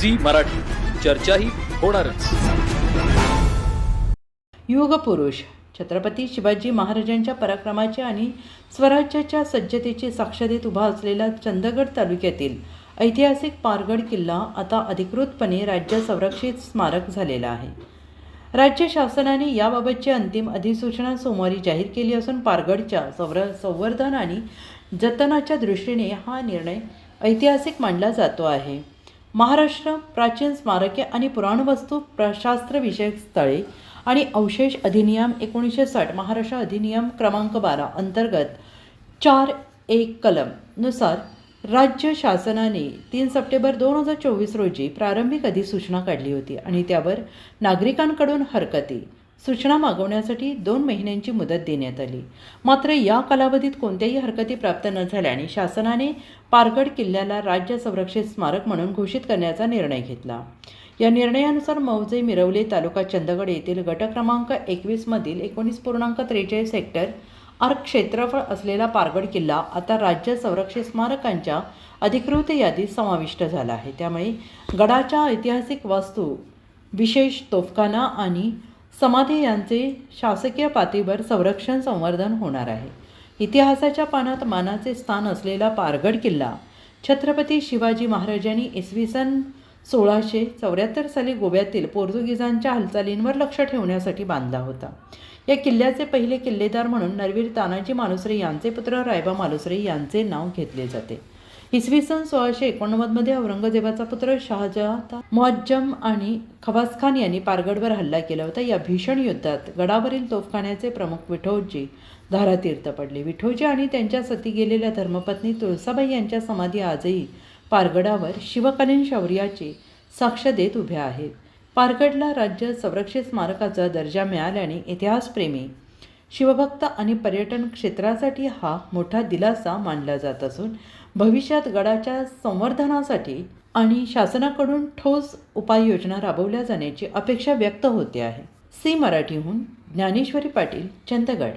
Zee Marathi. चर्चाही होणारच. युग पुरुष छत्रपती शिवाजी महाराजांच्या पराक्रमाचे आणि स्वराज्याच्या सज्जतेची साक्ष देत उभा असलेला चंदगड तालुक्यातील ऐतिहासिक पारगड किल्ला आता अधिकृतपणे राज्य संरक्षित स्मारक झालेला आहे. राज्य शासनाने याबाबतची अंतिम अधिसूचना सोमवारी जाहीर केली असून पारगडच्या संर संवर्धन आणि जतनाच्या दृष्टीने हा निर्णय ऐतिहासिक मानला जातो आहे. महाराष्ट्र प्राचीन स्मारके आणि पुराणवस्तू प्रशास्त्रविषयक स्थळे आणि अवशेष अधिनियम एकोणीसशे साठ महाराष्ट्र अधिनियम क्रमांक बारा अंतर्गत चार एक कलमनुसार राज्य शासनाने तीन सप्टेंबर दोन हजार चोवीस रोजी प्रारंभिक अधिसूचना काढली होती आणि त्यावर नागरिकांकडून हरकती सूचना मागवण्यासाठी दोन महिन्यांची मुदत देण्यात आली. मात्र या कालावधीत कोणत्याही हरकती प्राप्त न झाल्याने शासनाने पारगड किल्ल्याला राज्य संरक्षित स्मारक म्हणून घोषित करण्याचा निर्णय घेतला. या निर्णयानुसार मौजे मिरवले तालुका चंदगड येथील गट क्रमांक एकवीसमधील एकोणीस पूर्णांक त्रेचाळीस हेक्टर आर्क क्षेत्रफळ असलेला पारगड किल्ला आता राज्य संरक्षित स्मारकांच्या अधिकृत यादीत समाविष्ट झाला आहे. त्यामुळे गडाच्या ऐतिहासिक वास्तू विशेष तोफखाना आणि समाधी यांचे शासकीय पातळीवर संरक्षण संवर्धन होणार आहे. इतिहासाच्या पानात मानाचे स्थान असलेला पारगड किल्ला छत्रपती शिवाजी महाराजांनी इसवी सन सोळाशे चौऱ्याहत्तर साली गोव्यातील पोर्तुगीजांच्या हालचालींवर लक्ष ठेवण्यासाठी बांधला होता. या किल्ल्याचे पहिले किल्लेदार म्हणून नरवीर तानाजी मालुसरे यांचे पुत्र रायबा मालुसरे यांचे नाव घेतले जाते. इसवी सन सोळाशे एकोणनव्वदमध्ये औरंगजेबाचा पुत्र शहाजहा मुअज्जम आणि खवासखान यांनी पारगडवर हल्ला केला होता. या भीषण युद्धात गडावरील तोफखान्याचे प्रमुख विठोजी धारातीर्थ पडले. विठोजी आणि त्यांच्या सती गेलेल्या धर्मपत्नी तुळसाबाई यांच्या समाधी आजही पारगडावर शिवकालीन शौर्याची साक्ष देत उभ्या आहेत. पारगडला राज्य संरक्षित स्मारकाचा दर्जा मिळाल्याने इतिहासप्रेमी शिवभक्त आणि पर्यटन क्षेत्रासाठी हा मोठा दिलासा मानला जात असून भविष्यात गडाच्या संवर्धनासाठी आणि शासनाकडून ठोस उपाययोजना राबवल्या जाण्याची अपेक्षा व्यक्त होते आहे. सी मराठीहून ज्ञानेश्वरी पाटील चंदगड.